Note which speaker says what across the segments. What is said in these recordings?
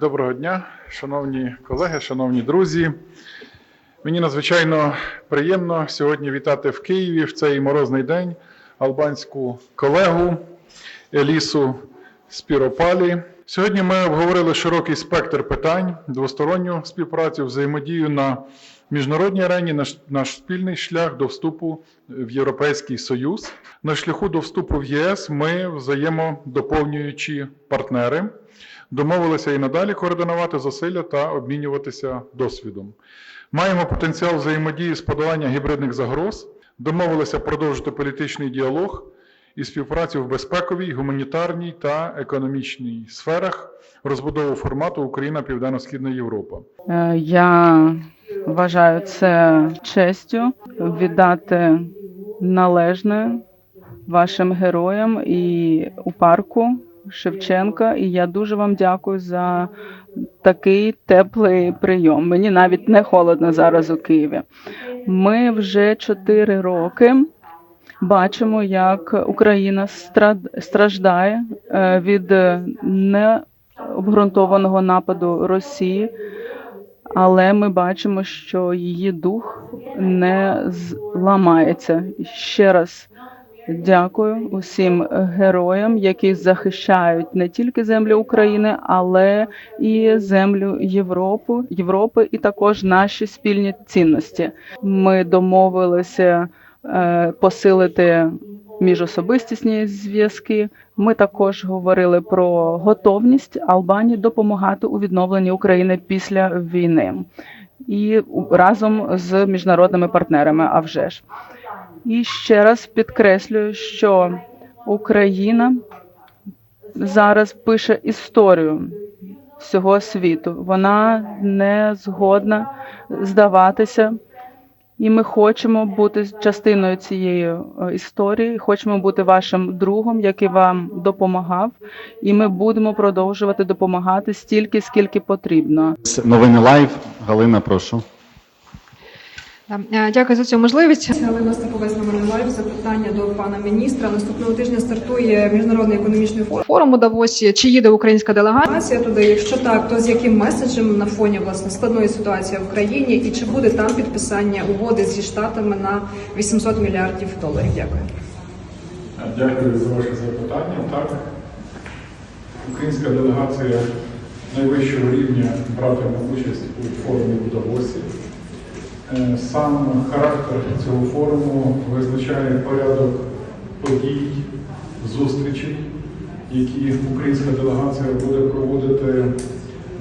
Speaker 1: Доброго дня, шановні колеги, шановні друзі. Мені надзвичайно приємно сьогодні вітати в Києві в цей морозний день албанську колегу Елісу Спіропалі. Сьогодні ми обговорили широкий спектр питань, двосторонню співпрацю, взаємодію на міжнародній арені, наш, наш спільний шлях до вступу в Європейський Союз. На шляху до вступу в ЄС ми взаємодоповнюючі партнери домовилися і надалі координувати зусилля та обмінюватися досвідом. Маємо потенціал взаємодії з подолання гібридних загроз, домовилися продовжити політичний діалог і співпрацю в безпековій, гуманітарній та економічній сферах розбудову формату Україна Південно-Східна Європа.
Speaker 2: Е, Я вважаю це честю віддати належне вашим героям і у парку Шевченка. І я дуже вам дякую за такий теплий прийом. Мені навіть не холодно зараз у Києві. Ми вже чотири роки бачимо, як Україна страждає е, від необґрунтованого нападу Росії але ми бачимо, що її дух не зламається. Ще раз дякую усім героям, які захищають не тільки землю України, але і землю Європи, Європи, і також наші спільні цінності. Ми домовилися е, посилити міжособистісні зв'язки. Ми також говорили про готовність Албанії допомагати у відновленні України після війни і разом з міжнародними партнерами. А вже ж. І ще раз підкреслюю, що Україна зараз пише історію всього світу. Вона не згодна здаватися. І ми хочемо бути частиною цієї е, історії, хочемо бути вашим другом, який вам допомагав, і ми будемо продовжувати допомагати стільки, скільки потрібно.
Speaker 3: Новини лайв. Галина, прошу.
Speaker 4: Е, Дякую за цю можливість. Галина Степовець лайв. Запитання до пана міністра. Наступного тижня стартує міжнародний економічний форум форум у Давосі. Чи їде українська делегація туди? Якщо так, то з яким меседжем на фоні власне складної ситуації в країні, і чи буде там підписання угоди зі штатами на 800 мільярдів доларів? Дякую.
Speaker 1: Дякую за ваше запитання. Так, українська делегація найвищого рівня братиме участь у форумі в Давосі. Е, Сам характер цього форуму визначає порядок подій, зустрічей, які українська делегація буде проводити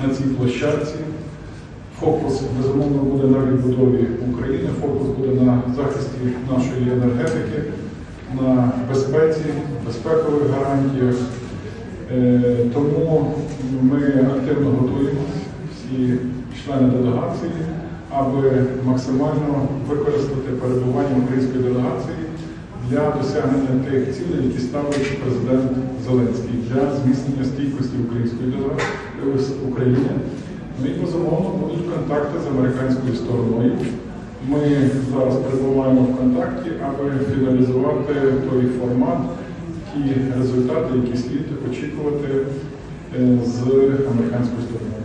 Speaker 1: на цій площадці. Фокус, безумовно, буде на відбудові України, фокус буде на захисті нашої енергетики, на безпеці, безпекових гарантіях. Е, Тому ми активно готуємося, всі члени делегації, аби максимально використати перебування української делегації для досягнення тих цілей, які ставить президент Зеленський для зміцнення стійкості української делегації України. Ну і безумовно будуть контакти з американською стороною. Ми зараз перебуваємо в контакті, аби фіналізувати той формат, ті результати, які слід очікувати е, з американської сторони.